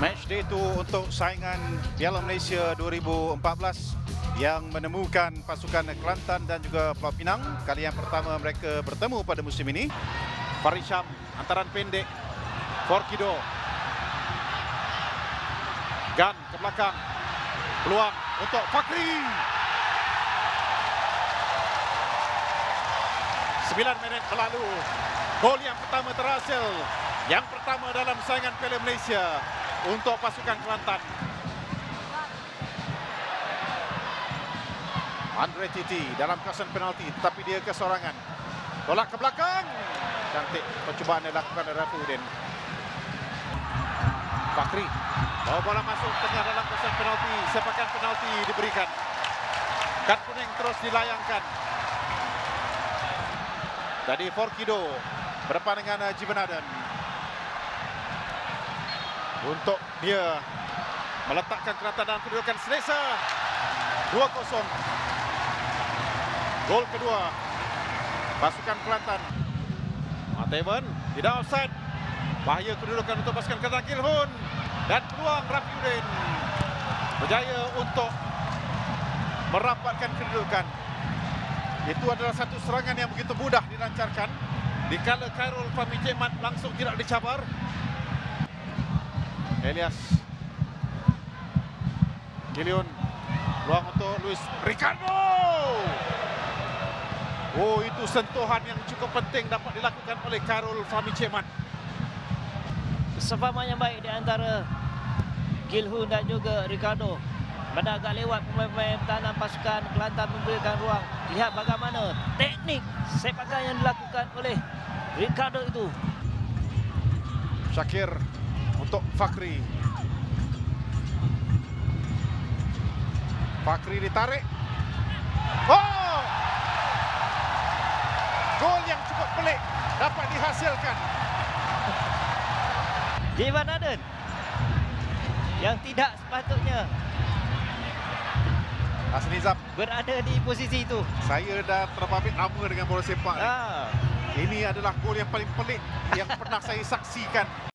Match day itu untuk saingan Piala Malaysia 2014 yang menemukan pasukan Kelantan dan juga Pulau Pinang. Kali yang pertama mereka bertemu pada musim ini. Farid Syam, antaran pendek. Forkido. Gan ke belakang. Peluang untuk Fakri. 9 minit berlalu. Gol yang pertama terhasil. Yang pertama dalam saingan Piala Malaysia untuk pasukan Kelantan. Andre Titi dalam kawasan penalti tetapi dia kesorangan. Tolak ke belakang. Cantik percubaan yang dilakukan oleh Rafiuddin. Fakri bawa bola masuk tengah dalam kawasan penalti. Sepakan penalti diberikan. Kad kuning terus dilayangkan. Tadi Forkido berdepan dengan Haji Benaden. Untuk dia meletakkan Kelantan dalam kedudukan selesa. 2-0. Gol kedua pasukan Kelantan. Mateven tidak offside. Bahaya kedudukan untuk pasukan Kelantan Kilhun dan peluang Rafiuddin berjaya untuk merapatkan kedudukan. Itu adalah satu serangan yang begitu mudah dilancarkan. Dikala Khairul Fahmi Jemat langsung tidak dicabar. Elias. Gilion. Peluang untuk Luis Ricardo. Oh, itu sentuhan yang cukup penting dapat dilakukan oleh Khairul Fahmi Jemat. Kesepahaman yang baik di antara Gilhun dan juga Ricardo. Pada agak lewat pemain-pemain pertahanan pasukan Kelantan memberikan ruang. Lihat bagaimana teknik sepakan yang dilakukan oleh Ricardo itu. Syakir untuk Fakri. Fakri ditarik. Oh! Gol yang cukup pelik dapat dihasilkan. Jivan Aden yang tidak sepatutnya Hassan Nizam, berada di posisi itu. saya dah terbabit lama dengan bola sepak. ni. Ah, Ini adalah gol yang paling pelik yang pernah saya saksikan.